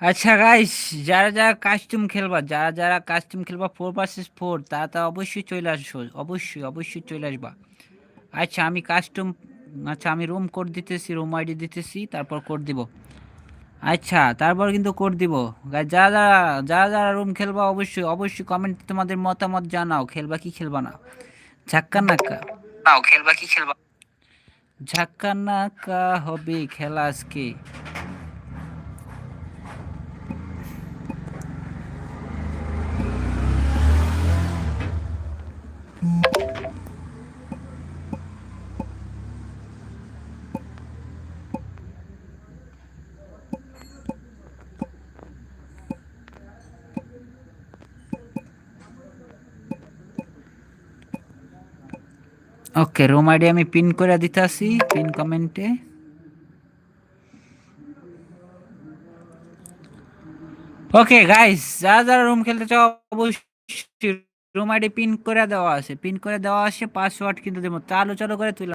আচ্ছা গাইস যারা যারা কাস্টম খেলবা যারা যারা কাস্টম খেলবা ফোর ভার্সেস ফোর তা তা অবশ্যই চলে আসো অবশ্যই অবশ্যই চলে আসবা। আচ্ছা আমি কাস্টম আচ্ছা আমি রুম কোড দিতেছি রুম আইডি দিতেছি তারপর কোড দিব। আচ্ছা তারপর কিন্তু কোড দিব। যারা যারা যারা যারা রুম খেলবা অবশ্যই অবশ্যই কমেন্ট তোমাদের মতামত জানাও খেলবা কি খেলবা না। ঝাক্কা নাক্কা। নাও খেলবা কি খেলবা। ঝাক্কা নাক্কা হবে খেলা আজকে। ওকে রুম আইডি আমি পিন করে দিতেছি পিন কমেন্টে ওকে গাইস যারা যারা রুম খেলতে চাও অবশ্যই রুম আইডি পিন করে দেওয়া আছে। পিন করে দেওয়া আছে পাসওয়ার্ড কিন্তু দেবো। চালু চালু করে তুই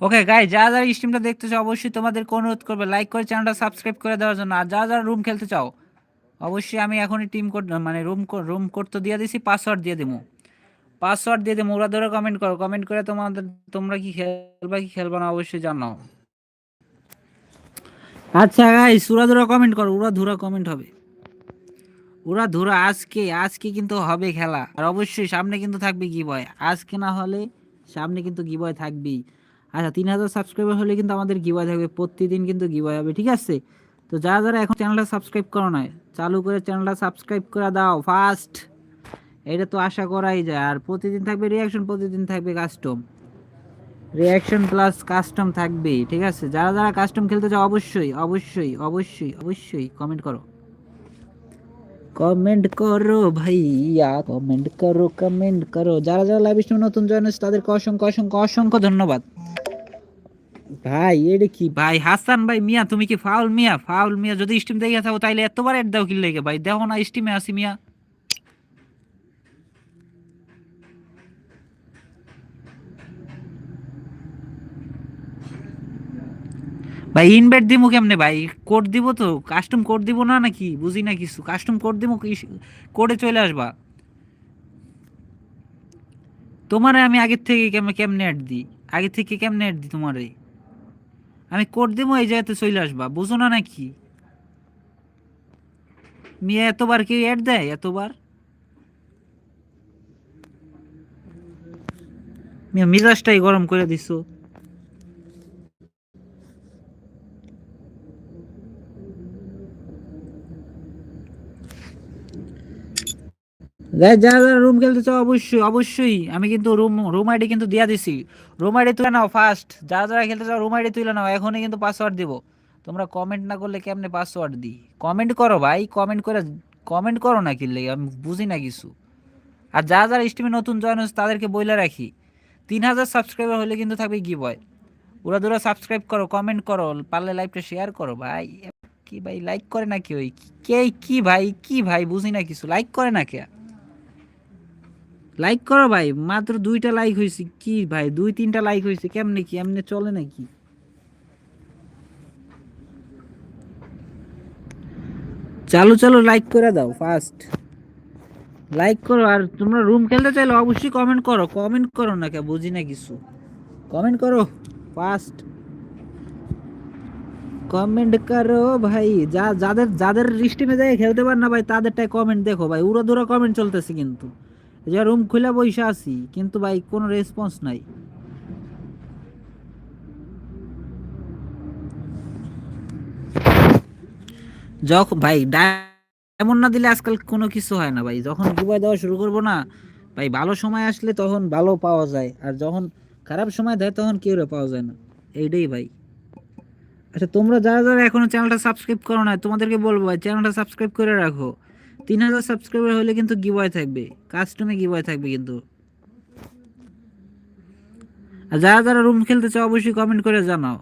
ওকে গাই যারা যারা স্ট্রিমটা দেখতে চাও অবশ্যই তোমাদেরকে অনুরোধ করবে। লাইক করে চ্যানেলটা সাবস্ক্রাইব করে দেওয়ার জন্য। আর যারা যারা রুম খেলতে চাও, অবশ্যই আমি এখনই টিম কোড মানে রুম রুম কোড তো দিয়ে দিছি পাসওয়ার্ড দিয়ে দেবো পাসওয়ার্ড দিয়ে দেবো ওরা ধরে কমেন্ট করো। কমেন্ট করে তোমাদের, তোমরা কি খেলবা কি খেলবা না, অবশ্যই জানাও। আচ্ছা গাই সুরা ধরা কমেন্ট করো, ওরা ধুরা কমেন্ট হবে। ওরা ধুরা, আজকে আজকে কিন্তু হবে খেলা। আর অবশ্যই সামনে কিন্তু থাকবে কি বয় আজকে না হলে সামনে কিন্তু কি বয় থাকবেই। আচ্ছা তিন হাজার সাবস্ক্রাইবার হলে কিন্তু আমাদের গিবয় থাকবে, প্রতিদিন কিন্তু গিবয় হবে, ঠিক আছে? তো যারা যারা এখন চ্যানেলটা সাবস্ক্রাইব করো না চালু করে চ্যানেলটা সাবস্ক্রাইব করে দাও ফার্স্ট এটা তো আশা করাই যায়, আর প্রতিদিন থাকবে রিয়াকশন প্রতিদিন থাকবে কাস্টম রিয়াকশন প্লাস কাস্টম থাকবেই, ঠিক আছে? যারা যারা কাস্টম খেলতে চাও, অবশ্যই অবশ্যই অবশ্যই অবশ্যই কমেন্ট করো। কমেন্ট করো ভাইয়া কমেন্ট করো কমেন্ট করো। যারা যারা লাইভ স্ট্রিম নতুন জয়েন হয়েছে, তাদেরকে অসংখ্য অসংখ্য অসংখ্য ধন্যবাদ। ভাই, এটা কি? ভাই, হাসান ভাই, মিয়া, তুমি কি ফাউল মিয়া? ফাউল মিয়া, যদি স্টিম দেখে থাকো, তাইলে এতবার এড দাও কি লেগে ভাই, দেখো না স্টিমে আসি মিয়া। ভাই ইনভাইট দিব কেমনে ভাই? কোড দিব তো? কাস্টম কোড দিব না নাকি? বুঝি না কিছু। কাস্টম কোড দিব কোডে চলে আসবা। তোমারে আমি আগের থেকে কেমনে কেমনে অ্যাড দিই? আগে থেকে কেমনে অ্যাড দিই তোমারে? আমি কোড দেবো এই জায়গাতে চলে আসবা। বুঝো না নাকি? মিয়া, এতবার কেউ অ্যাড দেয়? এতবার? মিয়া, মিজাজটাই গরম করে দিছো। যারা যারা রুম খেলতে চাও অবশ্যই অবশ্যই। আমি কিন্তু রুম রুম আইডি কিন্তু দিয়া দিছি। রুম আইডি তুলে নাও ফার্স্ট যারা যারা খেলতে চাও রুম আইডি তুলে নাও। এখনই কিন্তু পাসওয়ার্ড দিব। তোমরা কমেন্ট না করলে কেমনে পাসওয়ার্ড দিই? কমেন্ট করো ভাই কমেন্ট করে কমেন্ট করো না কিনলে, আমি বুঝি না কিছু। আর যারা যারা স্ট্রিমে নতুন জয়েন হচ্ছে তাদেরকে বইলে রাখি। তিন হাজার সাবস্ক্রাইবার হলে কিন্তু থাকবে কি বয় ওরা দুরা সাবস্ক্রাইব করো কমেন্ট করো, পারলে লাইভটা শেয়ার করো ভাই। কি ভাই লাইক করে না কি ওই কে, কি ভাই কি ভাই? বুঝি না কিছু। লাইক করে না কে? লাইক করো ভাই, মাত্র দুইটা লাইক হয়েছে কি ভাই, দুই, তিনটা লাইক হয়েছে কেমনে কি? এমনি চলে নাকি? চালু চালু লাইক করে দাও ফার্স্ট লাইক করো, আর তোমরা রুম খেলতে চাইলে অবশ্যই কমেন্ট করো। কমেন্ট করো না কে বুঝি না কিছু। কমেন্ট করো ফার্স্ট কমেন্ট করো ভাই, যা, যাদের যাদের স্টিমে যায় খেলতে পার না ভাই, তাদেরটাই কমেন্ট দেখো ভাই। উড়ো দুরা কমেন্ট চলতেছে কিন্তু। যে রুম খুলে বসে আছি, কিন্তু ভাই কোনো রেসপন্স নাই। যখন ভাই এমন না দিলে আজকাল কোনো কিছু হয় না ভাই। যখন ডুবাই দেওয়া শুরু করব না, ভাই, ভালো সময় আসলে তখন ভালো পাওয়া যায়। আর যখন খারাপ সময় দেয়, তখন কেউ পাওয়া যায় না। এইটাই ভাই। আচ্ছা তোমরা যারা যারা এখনও চ্যানেলটা সাবস্ক্রাইব করো না তোমাদেরকে বলব ভাই চ্যানেলটা সাবস্ক্রাইব করে রাখো। তিন হাজার সাবস্ক্রাইবার হলে কিন্তু গিবয় থাকবে। কাস্টমে গিবয় থাকবে কিন্তু। আর যারা যারা রুম খেলতে চাও, অবশ্যই কমেন্ট করে জানাও।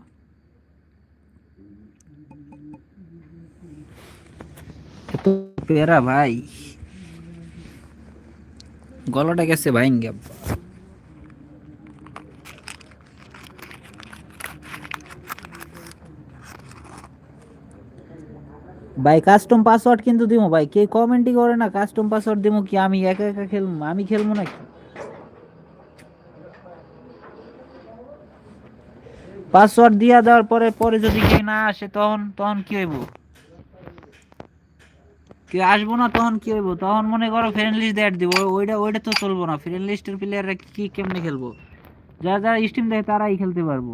পেরা ভাই। গলাটা গেছে ভাইঙ্গা। ভাই কাস্টম পাসওয়ার্ড কিন্তু দিমো ভাই। কে কমেন্টই করে না কাস্টম পাসওয়ার্ড দিমো কি আমি একা একা খেলব? আমি খেলব নাকি? পাসওয়ার্ড দিয়া দেওয়ার পরে পরে যদি কেউ না আসে, তখন তখন কি হইব? কেউ আসব না, তখন কি হইব? তখন মনে করো ফ্রেন্ড লিস্ট অ্যাড দিব। ওইটা ওইটা তো চলবো না। ফ্রেন্ড লিস্টের প্লেয়াররা কি কেমনে খেলব? যারা যারা স্টিম দেয় তারাই খেলতে পারব।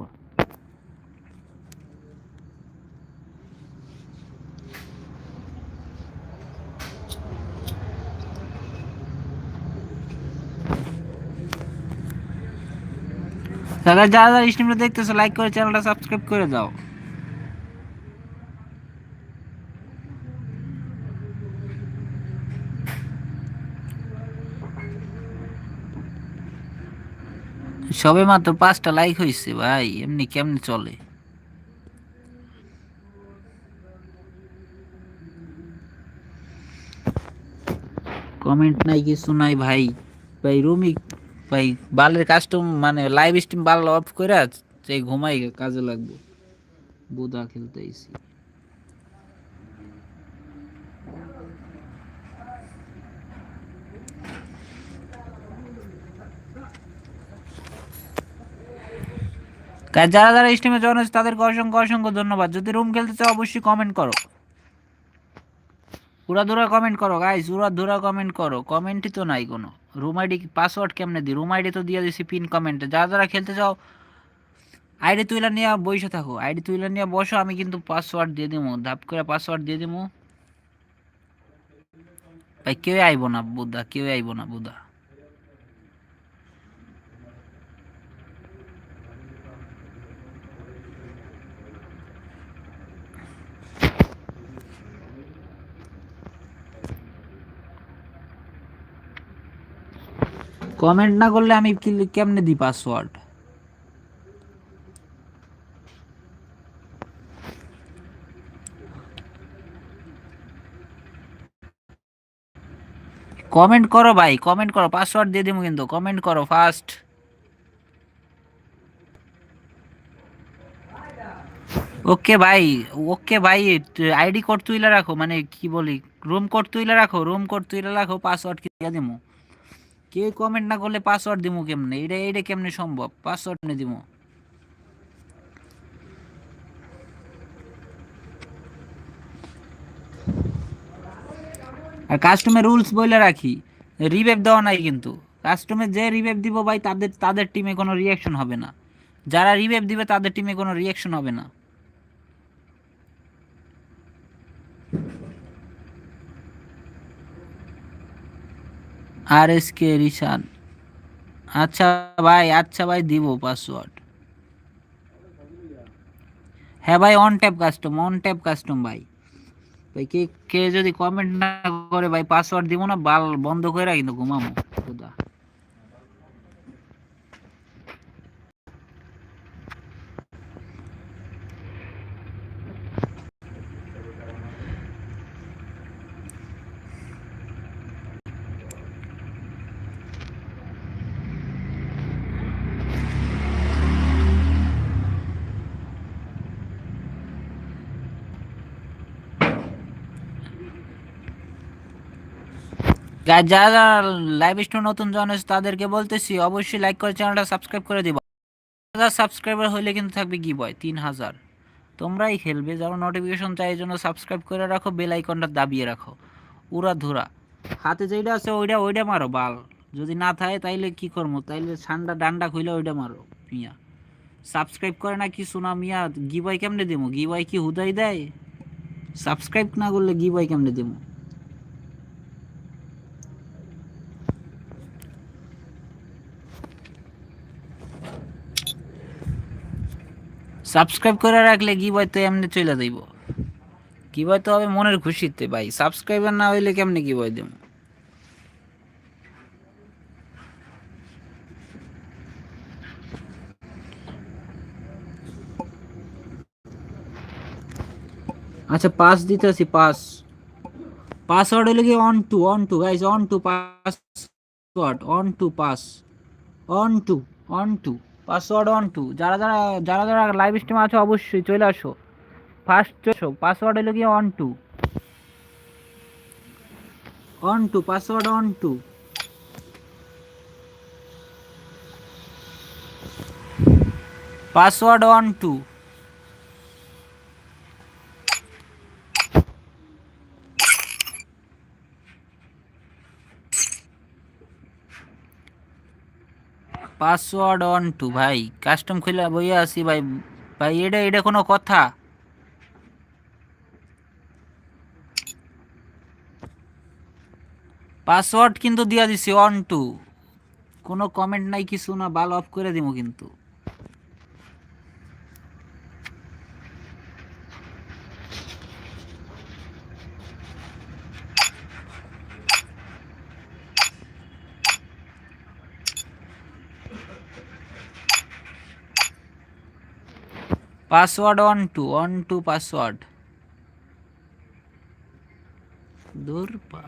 তাহলে যারা যারা স্ট্রিমটা দেখতেছো লাইক করে চ্যানেলটা সাবস্ক্রাইব করে দাও। সবে মাত্র পাঁচটা লাইক হয়েছে ভাই, এমনি কেমনে চলে? কমেন্ট নাই, কিছু নাই ভাই। ভাই, রুমি ভাই, বালের কাস্টম মানে লাইভ স্ট্রিম বাল অফ করে সেই ঘুমাই কাজে লাগবে। বুদা খেলতে যারা যারা স্ট্রিমে জয়েন হয়েছে, তাদেরকে অসংখ্য অসংখ্য ধন্যবাদ। যদি রুম খেলতে চাও, অবশ্যই কমেন্ট করো। উড়া ধুরা কমেন্ট করো গাইস উড়া ধুরা কমেন্ট করো কমেন্টই তো নাই কোনো। রুম আইডি পাসওয়ার্ড কেমনে দিই? রুম আইডি তো দিয়ে দিছি পিন কমেন্টে যারা যারা খেলতে চাও আইডি তুইলা নিয়ে বসে থাকো। আইডি তুইলা নিয়ে বসো, আমি কিন্তু পাসওয়ার্ড দিয়ে দিব ধাপ করে পাসওয়ার্ড দিয়ে দিব ভাই কেউ আইব না বুদা কেউ আইব না বুদা কমেন্ট না করলে আমি কেমনে দিই পাসওয়ার্ড কমেন্ট করো ভাই কমেন্ট করো পাসওয়ার্ড দিয়ে দিব কিন্তু। কমেন্ট করো ফার্স্ট ওকে ভাই ওকে ভাই আইডি কোড তুইলা রাখো মানে কি বলি রুম কোড তুইলা রাখো রুম কোড তুইলা রাখো পাসওয়ার্ড কি দিয়ে দিমু? কেউ কমেন্ট না করলে পাসওয়ার্ড দিমু কেমনে? এটা এটা কেমনে সম্ভব? পাসওয়ার্ড নে দিমু? আর কাস্টমের রুলস বলে রাখি রিভেভ দেওয়া নাই কিন্তু। কাস্টমে যে রিভেভ দিব ভাই, তাদের তাদের টিমে কোনো রিয়াকশন হবে না। যারা রিভেভ দিবে, তাদের টিমে কোনো রিয়াকশন হবে না। আর এস কে রিসান আচ্ছা ভাই আচ্ছা ভাই, দিব পাসওয়ার্ড হ্যাঁ ভাই on tap custom on tap custom ভাই। ভাই, কে কে যদি কমেন্ট না করে ভাই পাসওয়ার্ড দিব না, বাল বন্ধ করে কিন্তু ঘুমামো খুদা। গাইজ যারা লাইভ স্টোর নতুন আছে তাদেরকে বলতেছি, অবশ্যই লাইক করে চ্যানেলটা সাবস্ক্রাইব করে দিবা। হাজার সাবস্ক্রাইবার হলে কিন্তু থাকবে কি বয় তিন হাজার। তোমরাই খেলবে, যারা নোটিফিকেশন চাই এই জন্য সাবস্ক্রাইব করে রাখো বেল আইকনটা দাবিয়ে রাখো। উড়া ধুরা। হাতে যেটা আছে, ওইটা ওইটা মারো, বাল। যদি না থাকে, তাইলে কি করব? তাইলে ঠান্ডা ডান্ডা খুইলে ওইটা মারো, মিয়া। সাবস্ক্রাইব করে না কি না, মিয়া গিবাই কেমনে দিমু? গিবাই কি হুদাই দেয়? সাবস্ক্রাইব না করলে গিবাই কেমনে দিমু? সাবস্ক্রাইব করে রাখলে কি বয় তো এমনি চলে যাইব। কি বয় তো হবে মনের খুশিতে ভাই। সাবস্ক্রাইবার না হইলে কেমনে কি বয় দেব? আচ্ছা পাস দিতেছি পাস পাসওয়ার্ড হলো কি one two one two guys one two password one two pass one two one two password one two যারা যারা যারা যারা লাইভ স্ট্রিমে আছো, অবশ্যই চলে আসো। ফার্স্ট চলে পাসওয়ার্ড হলো গিয়ে one two one two password one two password one two password one two ভাই। কাস্টম খুলে বইয়া আসি ভাই। ভাই, এটা এটা কোনো কথা? পাসওয়ার্ড কিন্তু দিয়া দিছি অন টু কোনো কমেন্ট নাই, কিছু না, বাল অফ করে দিব কিন্তু। Password one two one two password দূর পা